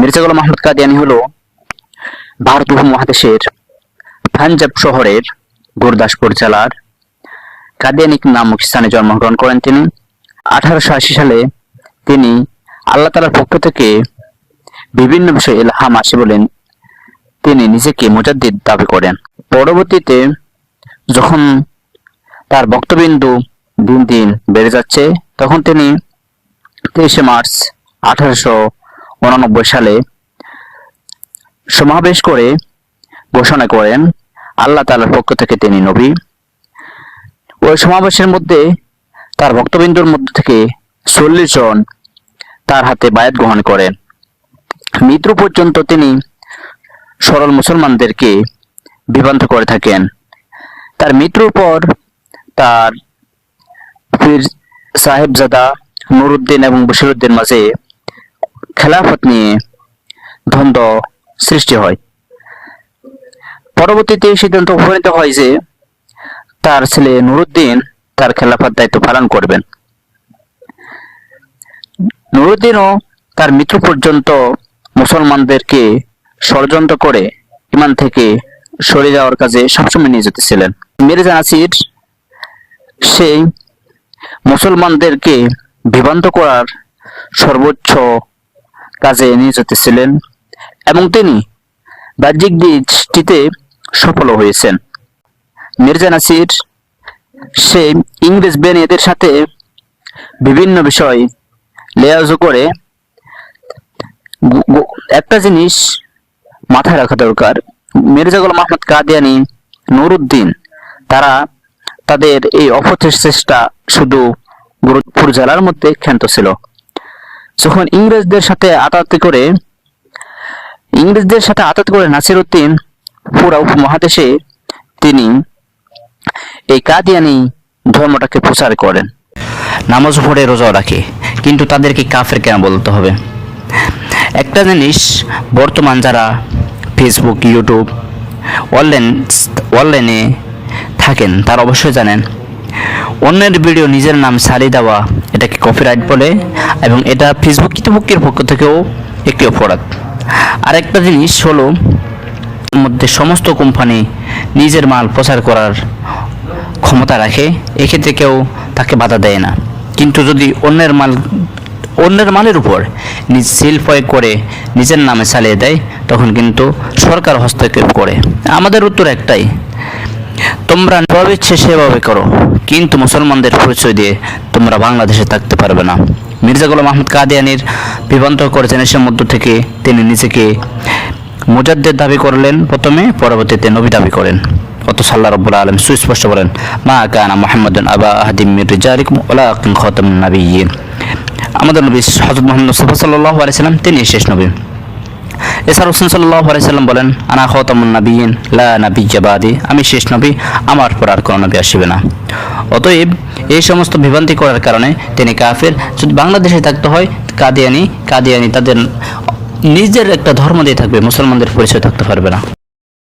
মির্জা গোলাম আহমদ কাদিয়ানি হলো ভারত উপমহাদেশের পাঞ্জাব শহরের গুরদাসপুর জেলার কাদিয়ানিক নামক স্থানে জন্মগ্রহণ করেন তিনি। আঠারোশো আশি সালে তিনি আল্লাহ তালার পক্ষ থেকে বিভিন্ন বিষয়ে ইলহাম আসে বলেন তিনি নিজেকে মুজাদ্দিদ দাবি করেন। পরবর্তীতে যখন তার বক্তবিন্দু দিন দিন বেড়ে যাচ্ছে, তখন তিনি তেইশে মার্চ আঠারোশো উনানব্বই সালে সমাবেশ করে ঘোষণা করেন আল্লাহ তাআলার পক্ষ থেকে তিনি নবী। ওই সমাবেশের মধ্যে তার ভক্তবিন্দুর মধ্যে থেকে চল্লিশ জন তার হাতে বায়াত গ্রহণ করেন মৃত্যু পর্যন্ত তিনি সরল মুসলমানদেরকে বিভ্রান্ত করে থাকেন। তার মৃত্যুর পর তার পীর সাহেবজাদা নুরুদ্দিন এবং বশিরুদ্দিন মাঝে খেলাফত নিয়ে দ্বন্দ্ব সৃষ্টি হয়। পরবর্তীতে সিদ্ধান্ত উপনীত হয় যে তার ছেলে নুরুদ্দিন তার খেলাফত দায়িত্ব পালন করবেন। নুরুদ্দিনও তার মৃত্যু পর্যন্ত মুসলমানদেরকে ষড়যন্ত্র করে ইমান থেকে সরে যাওয়ার কাজে সবসময় নিয়ে যেতেছিলেন মির্জা নাসির সেই মুসলমানদেরকে বিভ্রান্ত করার সর্বোচ্চ কাজে নিয়ে যেতেছিলেন এবং তিনি বাহ্যিক দৃষ্টিতে সফল হয়েছেন। মির্জা নাসির, সে ইংরেজ বেনিয়াদের সাথে বিভিন্ন বিষয় লেয়াজু করে একটা জিনিস মাথায় রাখা দরকার। মির্জা গোলাম আহমদ কাদিয়ানি, নুরুদ্দিন, তারা তাদের এই অপচেষ্টা শুধু গুরুত্বপুর জেলার মধ্যে ক্ষান্ত ছিল। যখন ইংরেজদের সাথে আতাতি করে, ইংরেজদের সাথে আতাত করে নাসির উদ্দিন পুরা উপমহাদেশে তিনি এই কাদিয়ানি ধর্মটাকে প্রচার করেন। নামাজ পড়ে রোজাও রাখে, কিন্তু তাদেরকে কাফের কেন বলতে হবে? একটা জিনিস বর্তমান যারা ফেসবুক ইউটিউব অনলাইন অনলাইনে থাকেন, তারা অবশ্যই জানেন অন্যের ভিডিও নিজের নাম সারিয়ে দেওয়া, এটাকে কপিরাইট বলে, এবং এটা ফেসবুক কর্তৃপক্ষের পক্ষ থেকেও একটি অপরাধ। আরেকটা জিনিস হলো মধ্যে সমস্ত কোম্পানি নিজের মাল প্রচার করার ক্ষমতা রাখে, এক্ষেত্রে কেউ তাকে বাধা দেয় না। কিন্তু যদি অন্যের মাল, অন্যের মালের উপর নিজ সিল প্রয়োগ করে নিজের নামে চালিয়ে দেয়, তখন কিন্তু সরকার হস্তক্ষেপ করে। আমাদের উত্তর একটাই তোমরা যেভাবে ইচ্ছে সেভাবে করো। কিন্তু মুসলমানদের পরিচয় দিয়ে তোমরা বাংলাদেশে থাকতে পারবে না। মির্জা গোলাম আহমদ কাদিয়ানির বিভ্রান্ত করেছেন এসব মধ্য থেকে। তিনি নিজেকে মুজাদ্দের দাবি করলেন প্রথমে, পরবর্তীতে নবী দাবি করেন। অত সাল্লাহ রব্বুল আলম সুস্পষ্ট বলেন, মা কানা মোহাম্মদ আবা আহাদিম মির রিজালিকুম ওলাকিন খতম নাবিয়িন আমাদের নবী হযরত মুহাম্মদ সাল্লাল্লাহু আলাইহি তিনি শেষ নবী। এছাড়া হোসেন সাল্লাহ আলাইসাল্লাম বলেন, আনা খতামুন নাবিয়িন লা নাবিয়্যা জাবাদি আমি শেষ নবী, আমার পর আর কোনো নবী আসবে না। অতএব এই সমস্ত বিভ্রান্তি করার কারণে তিনি কাফের। যদি বাংলাদেশে থাকতে হয়, কাদিয়ানি কাদিয়ানি তাদের নিজের একটা ধর্ম দিয়ে থাকবে, মুসলমানদের পরিচয় থাকতে পারবে না।